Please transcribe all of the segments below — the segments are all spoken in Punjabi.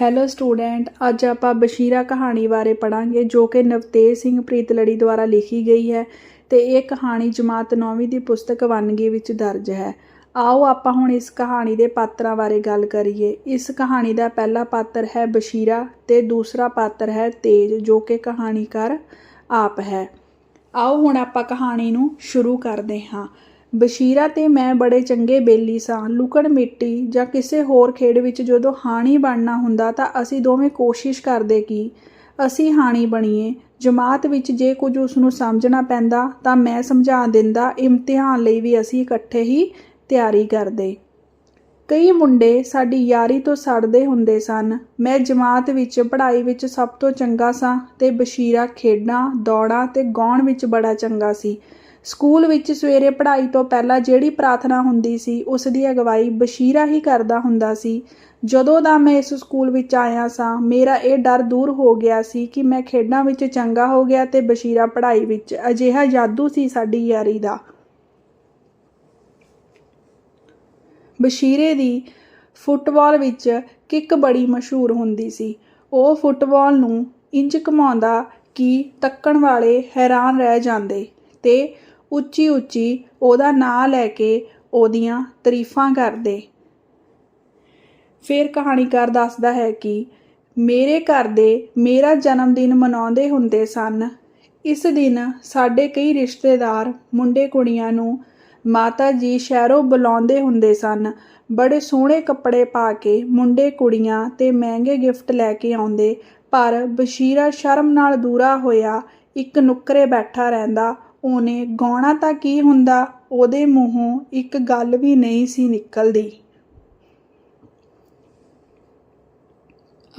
ਹੈਲੋ ਸਟੂਡੈਂਟ ਅੱਜ ਆਪਾਂ ਬਸ਼ੀਰਾ ਕਹਾਣੀ ਬਾਰੇ ਪੜਾਂਗੇ ਜੋ ਕਿ ਨਵਤੇਜ ਸਿੰਘ ਪ੍ਰੀਤਲੜੀ ਦੁਆਰਾ ਲਿਖੀ ਗਈ ਹੈ ਤੇ ਇਹ ਕਹਾਣੀ ਜਮਾਤ 9ਵੀਂ ਦੀ ਪੁਸਤਕ ਵੰਨਗੀ ਵਿੱਚ ਦਰਜ ਹੈ। ਆਓ ਆਪਾਂ ਹੁਣ ਇਸ ਕਹਾਣੀ ਦੇ ਪਾਤਰਾਂ ਬਾਰੇ ਗੱਲ ਕਰੀਏ। ਇਸ ਕਹਾਣੀ ਦਾ ਪਹਿਲਾ ਪਾਤਰ ਹੈ ਬਸ਼ੀਰਾ ਤੇ ਦੂਸਰਾ ਪਾਤਰ ਹੈ ਤੇਜ, ਜੋ ਕਿ ਕਹਾਣੀਕਾਰ ਆਪ ਹੈ। ਆਓ ਹੁਣ ਆਪਾਂ ਕਹਾਣੀ ਨੂੰ ਸ਼ੁਰੂ ਕਰਦੇ ਹਾਂ। ਬਸ਼ੀਰਾ ਤੇ ਮੈਂ ਬੜੇ ਚੰਗੇ ਬੇਲੀ ਸਾਂ। ਲੁਕਣ ਮਿੱਟੀ ਜਾਂ ਕਿਸੇ ਹੋਰ ਖੇਡ ਵਿੱਚ ਜਦੋਂ ਹਾਣੀ ਬਣਨਾ ਹੁੰਦਾ ਤਾਂ ਅਸੀਂ ਦੋਵੇਂ ਕੋਸ਼ਿਸ਼ ਕਰਦੇ ਕਿ ਅਸੀਂ ਹਾਣੀ ਬਣੀਏ। ਜਮਾਤ ਵਿੱਚ ਜੇ ਕੁਝ ਉਸ ਨੂੰ ਸਮਝਣਾ ਪੈਂਦਾ ਤਾਂ ਮੈਂ ਸਮਝਾ ਦਿੰਦਾ, ਇਮਤਿਹਾਨ ਲਈ ਵੀ ਅਸੀਂ ਇਕੱਠੇ ਹੀ ਤਿਆਰੀ ਕਰਦੇ। ਕਈ ਮੁੰਡੇ ਸਾਡੀ ਯਾਰੀ ਤੋਂ ਸੜਦੇ ਹੁੰਦੇ ਸਨ। ਮੈਂ ਜਮਾਤ ਵਿੱਚ, ਪੜ੍ਹਾਈ ਵਿੱਚ ਸਭ ਤੋਂ ਚੰਗਾ ਸਾਂ ਤੇ ਬਸ਼ੀਰਾ ਖੇਡਾਂ, ਦੌੜਾਂ ਤੇ ਗਾਉਣ ਵਿੱਚ ਬੜਾ ਚੰਗਾ ਸੀ। ਸਕੂਲ ਵਿੱਚ ਸਵੇਰੇ ਪੜ੍ਹਾਈ ਤੋਂ ਪਹਿਲਾਂ ਜਿਹੜੀ ਪ੍ਰਾਰਥਨਾ ਹੁੰਦੀ ਸੀ, ਉਸ ਦੀ ਅਗਵਾਈ ਬਸ਼ੀਰਾ ਹੀ ਕਰਦਾ ਹੁੰਦਾ ਸੀ। ਜਦੋਂ ਦਾ ਮੈਂ ਇਸ ਸਕੂਲ ਵਿੱਚ ਆਇਆ ਸਾਂ, ਮੇਰਾ ਇਹ ਡਰ ਦੂਰ ਹੋ ਗਿਆ ਸੀ ਕਿ ਮੈਂ ਖੇਡਾਂ ਵਿੱਚ ਚੰਗਾ ਹੋ ਗਿਆ ਤੇ ਬਸ਼ੀਰਾ ਪੜ੍ਹਾਈ ਵਿੱਚ ਅਜਿਹਾ ਜਾਦੂ ਸੀ ਸਾਡੀ ਯਾਰੀ ਦਾ। ਬਸ਼ੀਰੇ ਦੀ ਫੁੱਟਬਾਲ ਵਿੱਚ ਕਿੱਕ ਬੜੀ ਮਸ਼ਹੂਰ ਹੁੰਦੀ ਸੀ। ਉਹ ਫੁੱਟਬਾਲ ਨੂੰ ਇੰਜ ਘਮਾਉਂਦਾ ਕਿ ਤੱਕਣ ਵਾਲੇ ਹੈਰਾਨ ਰਹਿ ਜਾਂਦੇ ਤੇ ਉੱਚੀ ਉੱਚੀ ਉਹਦਾ ਨਾਂ ਲੈ ਕੇ ਉਹਦੀਆਂ ਤਾਰੀਫਾਂ ਕਰਦੇ। ਫਿਰ ਕਹਾਣੀਕਾਰ ਦੱਸਦਾ ਹੈ ਕਿ ਮੇਰੇ ਘਰ ਦੇ ਮੇਰਾ ਜਨਮ ਦਿਨ ਮਨਾਉਂਦੇ ਹੁੰਦੇ ਸਨ। ਇਸ ਦਿਨ ਸਾਡੇ ਕਈ ਰਿਸ਼ਤੇਦਾਰ ਮੁੰਡੇ ਕੁੜੀਆਂ ਨੂੰ ਮਾਤਾ ਜੀ ਸ਼ਹਿਰੋਂ ਬੁਲਾਉਂਦੇ ਹੁੰਦੇ ਸਨ। ਬੜੇ ਸੋਹਣੇ ਕੱਪੜੇ ਪਾ ਕੇ ਮੁੰਡੇ ਕੁੜੀਆਂ ਤੇ ਮਹਿੰਗੇ ਗਿਫਟ ਲੈ ਕੇ ਆਉਂਦੇ। ਪਰ ਬਸ਼ੀਰਾ ਸ਼ਰਮ ਨਾਲ ਦੂਰਾ ਹੋਇਆ, ਇੱਕ ਨੁੱਕਰੇ ਬੈਠਾ ਰਹਿੰਦਾ। ਉਹਨੇ, ਗਾਉਣਾ ਤਾਂ ਕੀ ਹੁੰਦਾ? ਉਹਦੇ ਮੂੰਹੋਂ ਇੱਕ ਗੱਲ ਵੀ ਨਹੀਂ ਸੀ ਨਿਕਲਦੀ।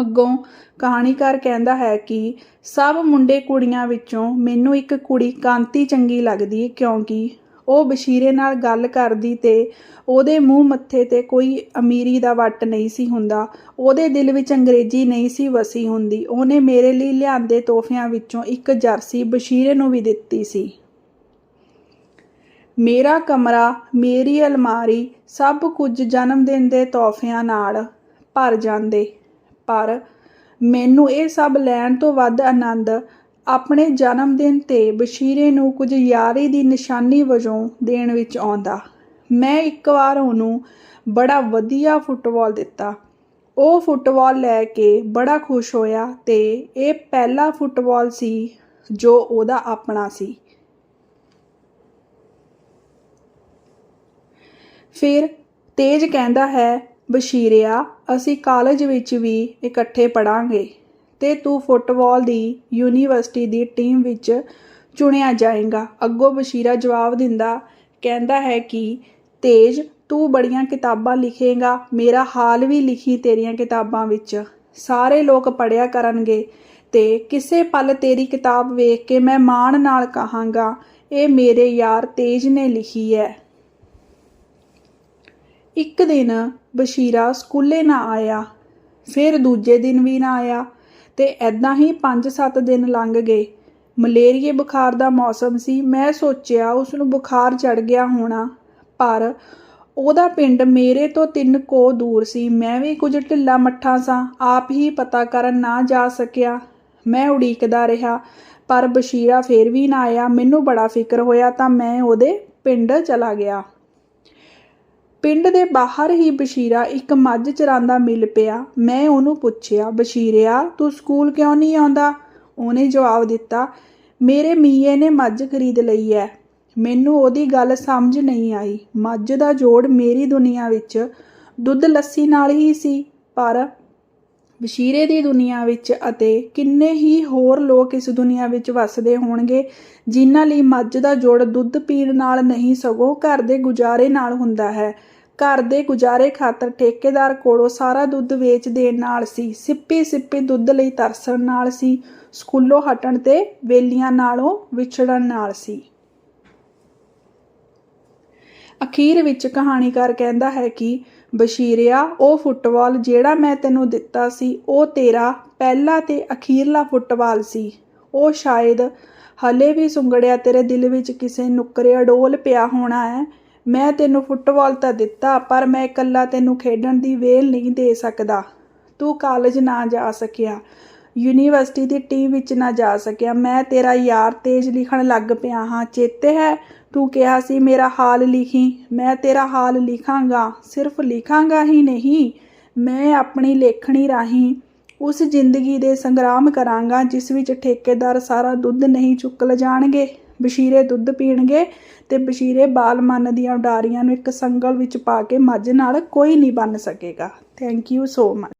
ਅੱਗੋਂ ਕਹਾਣੀਕਾਰ ਕਹਿੰਦਾ ਹੈ ਕਿ ਸਭ ਮੁੰਡੇ ਕੁੜੀਆਂ ਵਿੱਚੋਂ ਮੈਨੂੰ ਇੱਕ ਕੁੜੀ ਕਾਂਤੀ ਚੰਗੀ ਲੱਗਦੀ ਕਿਉਂਕਿ ਉਹ ਬਸ਼ੀਰੇ ਨਾਲ ਗੱਲ ਕਰਦੀ ਤੇ ਉਹਦੇ ਮੂੰਹ ਮੱਥੇ ਤੇ ਕੋਈ ਅਮੀਰੀ ਦਾ ਵੱਟ ਨਹੀਂ ਸੀ ਹੁੰਦਾ, ਉਹਦੇ ਦਿਲ ਵਿੱਚ ਅੰਗਰੇਜ਼ੀ ਨਹੀਂ ਸੀ ਵਸੀ ਹੁੰਦੀ, ਉਹਨੇ ਮੇਰੇ ਲਈ ਲਿਆਂਦੇ ਤੋਹਫਿਆਂ ਵਿੱਚੋਂ ਇੱਕ ਜਰਸੀ ਬਸ਼ੀਰੇ ਨੂੰ ਵੀ ਦਿੱਤੀ ਸੀ। ਮੇਰਾ ਕਮਰਾ, ਮੇਰੀ ਅਲਮਾਰੀ, ਸਭ ਕੁਝ ਜਨਮ ਦਿਨ ਦੇ ਤੋਹਫਿਆਂ ਨਾਲ ਭਰ ਜਾਂਦੇ, ਪਰ ਮੈਨੂੰ ਇਹ ਸਭ ਲੈਣ ਤੋਂ ਵੱਧ ਆਨੰਦ ਆਪਣੇ ਜਨਮ ਦਿਨ ਤੇ ਬਸ਼ੀਰੇ ਨੂੰ ਕੁਝ ਯਾਰੀ ਦੀ ਨਿਸ਼ਾਨੀ ਵਜੋਂ ਦੇਣ ਵਿੱਚ ਆਉਂਦਾ। ਮੈਂ ਇੱਕ ਵਾਰ ਉਹਨੂੰ ਬੜਾ ਵਧੀਆ ਫੁੱਟਬਾਲ ਦਿੱਤਾ। ਉਹ ਫੁੱਟਬਾਲ ਲੈ ਕੇ ਬੜਾ ਖੁਸ਼ ਹੋਇਆ ਤੇ ਇਹ ਪਹਿਲਾ ਫੁੱਟਬਾਲ ਸੀ ਜੋ ਉਹਦਾ ਆਪਣਾ ਸੀ। ਫਿਰ ਤੇਜ ਕਹਿੰਦਾ ਹੈ, ਬਸ਼ੀਰਿਆ, ਅਸੀਂ ਕਾਲਜ ਵਿੱਚ ਵੀ ਇਕੱਠੇ ਪੜਾਂਗੇ ਤੇ ਤੂੰ ਫੁੱਟਬਾਲ ਦੀ ਯੂਨੀਵਰਸਿਟੀ ਦੀ ਟੀਮ ਵਿੱਚ ਚੁਣਿਆ ਜਾਏਗਾ। ਅੱਗੋਂ ਬਸ਼ੀਰਾ ਜਵਾਬ ਦਿੰਦਾ, ਕਹਿੰਦਾ ਹੈ ਕਿ, ਤੇਜ, ਤੂੰ ਬੜੀਆਂ ਕਿਤਾਬਾਂ ਲਿਖੇਗਾ, ਮੇਰਾ ਹਾਲ ਵੀ ਲਿਖੀ ਤੇਰੀਆਂ ਕਿਤਾਬਾਂ ਵਿੱਚ। ਸਾਰੇ ਲੋਕ ਪੜਿਆ ਕਰਨਗੇ ਤੇ ਕਿਸੇ ਪਲ ਤੇਰੀ ਕਿਤਾਬ ਵੇਖ ਕੇ ਮੈਂ ਮਾਣ ਨਾਲ ਕਹਾਂਗਾ, ਇਹ ਮੇਰੇ ਯਾਰ ਤੇਜ ਨੇ ਲਿਖੀ ਹੈ ਇੱਕ ਦਿਨ ਬਸ਼ੀਰਾ ਸਕੂਲੇ ਨਾ ਆਇਆ, ਫਿਰ ਦੂਜੇ ਦਿਨ ਵੀ ਨਾ ਆਇਆ। ਤੇ ਐਦਾਂ ਹੀ 5-7 ਦਿਨ ਲੰਘ ਗਏ। ਮਲੇਰੀਏ ਬੁਖਾਰ ਦਾ ਮੌਸਮ ਸੀ। ਮੈਂ ਸੋਚਿਆ ਉਸ ਨੂੰ ਬੁਖਾਰ ਚੜ ਗਿਆ ਹੋਣਾ, ਪਰ ਉਹਦਾ ਪਿੰਡ ਮੇਰੇ ਤੋਂ ਤਿੰਨ ਕੋ ਦੂਰ ਸੀ। ਮੈਂ ਵੀ ਕੁਝ ਢਿੱਲਾ ਮੱਠਾ ਸਾਂ। ਆਪ ਹੀ ਪਤਾ ਕਰਨ ਨਾ ਜਾ ਸਕਿਆ। ਮੈਂ ਉਡੀਕਦਾ ਰਿਹਾ, ਪਰ ਬਸ਼ੀਰਾ ਫੇਰ ਵੀ ਨਾ ਆਇਆ। ਮੈਨੂੰ ਬੜਾ ਫਿਕਰ ਹੋਇਆ ਤਾਂ ਮੈਂ ਉਹਦੇ ਪਿੰਡ ਚਲਾ ਗਿਆ। ਪਿੰਡ ਦੇ ਬਾਹਰ ਹੀ ਬਸ਼ੀਰਾ ਇੱਕ ਮੱਝ ਚਰਾਂਦਾ ਮਿਲ ਪਿਆ। ਮੈਂ ਉਹਨੂੰ ਪੁੱਛਿਆ ਬਸ਼ੀਰਿਆ ਤੂੰ ਸਕੂਲ ਕਿਉਂ ਨਹੀਂ ਆਉਂਦਾ? ਉਹਨੇ ਜਵਾਬ ਦਿੱਤਾ, ਮੇਰੇ ਮੀਏ ਨੇ ਮੱਝ ਖਰੀਦ ਲਈ ਹੈ ਮੈਨੂੰ ਉਹਦੀ ਗੱਲ ਸਮਝ ਨਹੀਂ ਆਈ। ਮੱਝ ਦਾ ਜੋੜ ਮੇਰੀ ਦੁਨੀਆ ਵਿੱਚ ਦੁੱਧ ਲੱਸੀ ਨਾਲ ਹੀ ਸੀ, ਪਰ ਬਸ਼ੀਰੇ ਦੀ ਦੁਨੀਆ ਵਿੱਚ ਅਤੇ ਕਿੰਨੇ ਹੀ ਹੋਰ ਲੋਕ ਇਸ ਦੁਨੀਆ ਵਿੱਚ ਵੱਸਦੇ ਹੋਣਗੇ, ਜਿਨ੍ਹਾਂ ਲਈ ਮੱਝ ਦਾ ਜੋੜ ਦੁੱਧ ਪੀਣ ਨਾਲ ਨਹੀਂ ਸਗੋਂ ਘਰ ਦੇ ਗੁਜ਼ਾਰੇ ਨਾਲ ਹੁੰਦਾ ਹੈ। ਘਰ ਦੇ ਗੁਜ਼ਾਰੇ ਖਾਤਰ ਠੇਕੇਦਾਰ ਕੋਲੋਂ ਸਾਰਾ ਦੁੱਧ ਵੇਚ ਦੇਣ ਨਾਲ ਸੀ, ਸਿੱਪੀ ਸਿੱਪੀ ਦੁੱਧ ਲਈ ਤਰਸਣ ਨਾਲ ਸੀ, ਸਕੂਲੋਂ ਹਟਣ ਤੇ ਵੇਲੀਆਂ ਨਾਲੋਂ ਵਿਛੜਨ ਨਾਲ ਸੀ। ਅਖੀਰ ਵਿੱਚ ਕਹਾਣੀਕਾਰ ਕਹਿੰਦਾ ਹੈ ਕਿ ਬਸ਼ੀਰਿਆ, ਉਹ ਫੁੱਟਬਾਲ ਜਿਹੜਾ ਮੈਂ ਤੈਨੂੰ ਦਿੱਤਾ ਸੀ, ਉਹ ਤੇਰਾ ਪਹਿਲਾ ਤੇ ਅਖੀਰਲਾ ਫੁੱਟਬਾਲ ਸੀ। ਉਹ ਸ਼ਾਇਦ ਹਲੇ ਵੀ ਸੁੰਗੜਿਆ ਤੇਰੇ ਦਿਲ ਵਿੱਚ ਕਿਸੇ ਨੁੱਕਰੇ ਅਡੋਲ ਪਿਆ ਹੋਣਾ ਹੈ। ਮੈਂ ਤੈਨੂੰ ਫੁੱਟਬਾਲ ਤਾਂ ਦਿੱਤਾ, ਪਰ ਮੈਂ ਇਕੱਲਾ ਤੈਨੂੰ ਖੇਡਣ ਦੀ ਵੇਲ ਨਹੀਂ ਦੇ ਸਕਦਾ। ਤੂੰ ਕਾਲਜ ਨਾ ਜਾ ਸਕਿਆ। ਯੂਨੀਵਰਸਿਟੀ ਦੀ ਟੀਮ ਵਿੱਚ ਨਾ ਜਾ ਸਕਿਆ। ਮੈਂ ਤੇਰਾ ਯਾਰ ਤੇਜ ਲਿਖਣ ਲੱਗ ਪਿਆ ਹਾਂ। ਚੇਤੇ ਹੈ, ਤੂੰ ਕਿਹਾ ਸੀ ਮੇਰਾ ਹਾਲ ਲਿਖੀ। ਮੈਂ ਤੇਰਾ ਹਾਲ ਲਿਖਾਂਗਾ, ਸਿਰਫ ਲਿਖਾਂਗਾ ਹੀ ਨਹੀਂ, ਮੈਂ ਆਪਣੀ ਲੇਖਣੀ ਰਾਹੀਂ ਉਸ ਜ਼ਿੰਦਗੀ ਦੇ ਸੰਗਰਾਮ ਕਰਾਂਗਾ, ਜਿਸ ਵਿੱਚ ਠੇਕੇਦਾਰ ਸਾਰਾ ਦੁੱਧ ਨਹੀਂ ਚੁੱਕ ਲਿਜਾਣਗੇ ਬਸ਼ੀਰੇ ਦੁੱਧ ਪੀਣਗੇ ਤੇ ਬਸ਼ੀਰੇ ਬਾਲ ਮਨ ਦੀਆਂ ਉਡਾਰੀਆਂ ਨੂੰ ਇੱਕ ਸੰਗਲ ਵਿੱਚ ਪਾ ਕੇ ਮੱਝ ਨਾਲ ਕੋਈ ਨਹੀਂ ਬੰਨ ਸਕੇਗਾ। Thank you so much